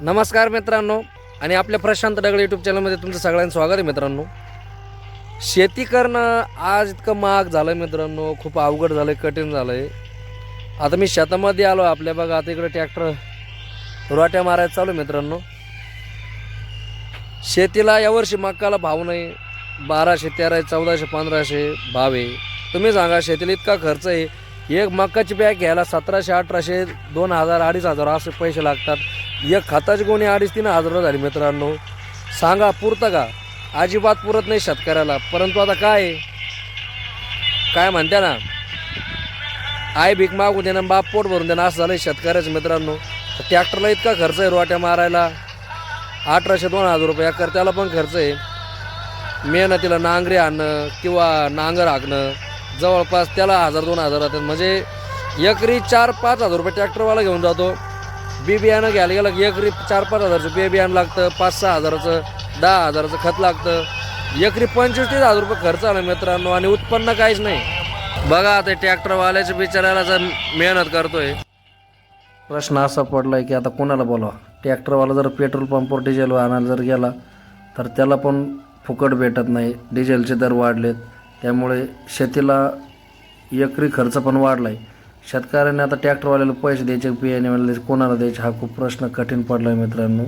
नमस्कार मित्रांनो आणि आपल्या प्रशांत दगड यूट्यूब चॅनलमध्ये तुमचं सगळ्यांचं स्वागत आहे मित्रांनो. शेती करणं आज इतकं महाग झालं आहे मित्रांनो खूप अवघड झालं आहे कठीण झालं आहे आता मी शेतामध्ये आलो आपल्या बघा आता इकडे ट्रॅक्टर रोट्या मारायला चालू आहे मित्रांनो. शेतीला यावर्षी मक्काला भाव नाही बाराशे तेराशे चौदाशे पंधराशे भाव आहे. तुम्ही सांगा शेतीला इतका खर्च आहे. एक मक्काची बॅग घ्यायला सतराशे अठराशे दोन हजार अडीच हजार असे पैसे लागतात. एक खताची गोणी अडीच तीन हजार झाली मित्रांनो. सांगा पुरतं का? अजिबात पुरत नाही शेतकऱ्याला. परंतु आता काय काय म्हणते ना? आई भीक मागू देणं बाप पोट भरून देणं असं झालं शेतकऱ्याचं मित्रांनो. ट्रॅक्टरला इतका खर्च आहे रोट्या मारायला. अठराशे दोन हजार रुपये एकर त्याला पण खर्च आहे. मेहनतीला नांगरे आणणं किंवा नांगर हाकणं जवळपास त्याला हजार दोन हजार राहतात. म्हणजे एकरी चार पाच हजार रुपये ट्रॅक्टरवाला घेऊन जातो. बी बियाणं घ्यायला गेलं एकरी चार पाच हजारचं बी बियाणं लागतं पाच सहा हजाराचं दहा हजाराचं खत लागतं. एकरी पंचवीस तीस हजार रुपये खर्च आला मित्रांनो आणि उत्पन्न काहीच नाही. बघा ते ट्रॅक्टरवाल्याच्या बिचारायला जर मेहनत करतोय. प्रश्न असा पडलाय की आता कोणाला बोलावा? ट्रॅक्टरवाला जर पेट्रोल पंपवर डिझेल आणायला जर गेला तर त्याला पण फुकट भेटत नाही. डिझेलचे दर वाढलेत. त्यामुळे शेतीला एकरी खर्च पण वाढला आहे शेतकऱ्यांनी आता ट्रॅक्टरवाल्याला पैसे द्यायचे बियाणे कोणाला द्यायचे? हा खूप प्रश्न कठीण पडला आहे मित्रांनो.